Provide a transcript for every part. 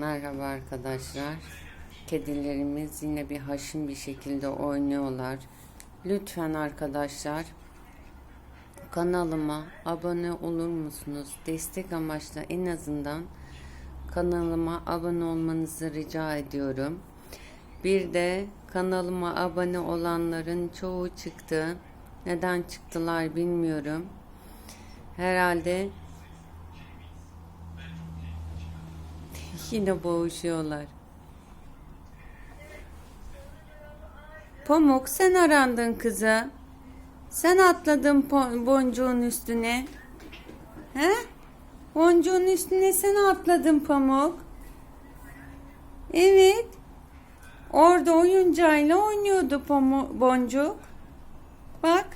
Merhaba arkadaşlar. Kedilerimiz yine bir haşin bir şekilde oynuyorlar. Lütfen arkadaşlar kanalıma abone olur musunuz? Destek amaçlı en azından kanalıma abone olmanızı rica ediyorum. Bir de kanalıma abone olanların çoğu çıktı. Neden çıktılar bilmiyorum. Herhalde Yine boğuşuyorlar. Pamuk sen arandın kızı. Sen atladın boncuğun üstüne. He? Boncuğun üstüne sen atladın Pamuk. Evet. Orada oyuncağıyla oynuyordu Pamuk, boncuk. Bak.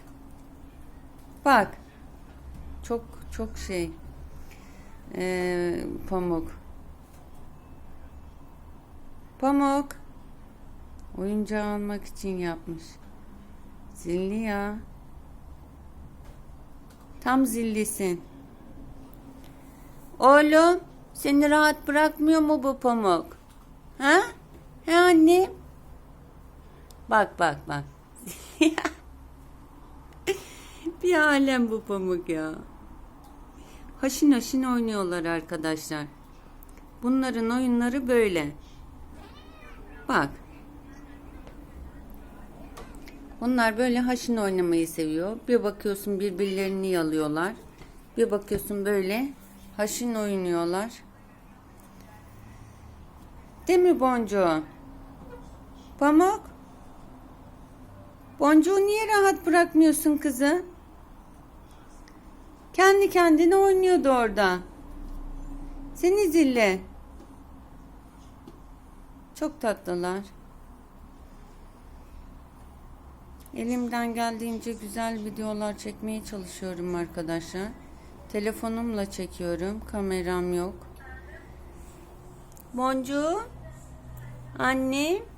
Bak. Çok çok şey. Ee, pamuk. Pamuk. Oyuncağı almak için yapmış. Zilli ya. Tam zillisin. Oğlum, seni rahat bırakmıyor mu bu pamuk? Ha? He anne? Bak bak bak. Bir alem bu pamuk ya. Haşin haşin oynuyorlar arkadaşlar. Bunların oyunları böyle. Bak. Onlar böyle haşin oynamayı seviyor. Bir bakıyorsun birbirlerini yalıyorlar. Bir bakıyorsun böyle haşin oynuyorlar. Değil mi Boncuğu? Pamuk? Boncuğu niye rahat bırakmıyorsun kızı? Kendi kendine oynuyordu orada. Seni zille. Çok tatlılar. Elimden geldiğince güzel videolar çekmeye çalışıyorum arkadaşlar. Telefonumla çekiyorum. Kameram yok. Boncuğum. Anne.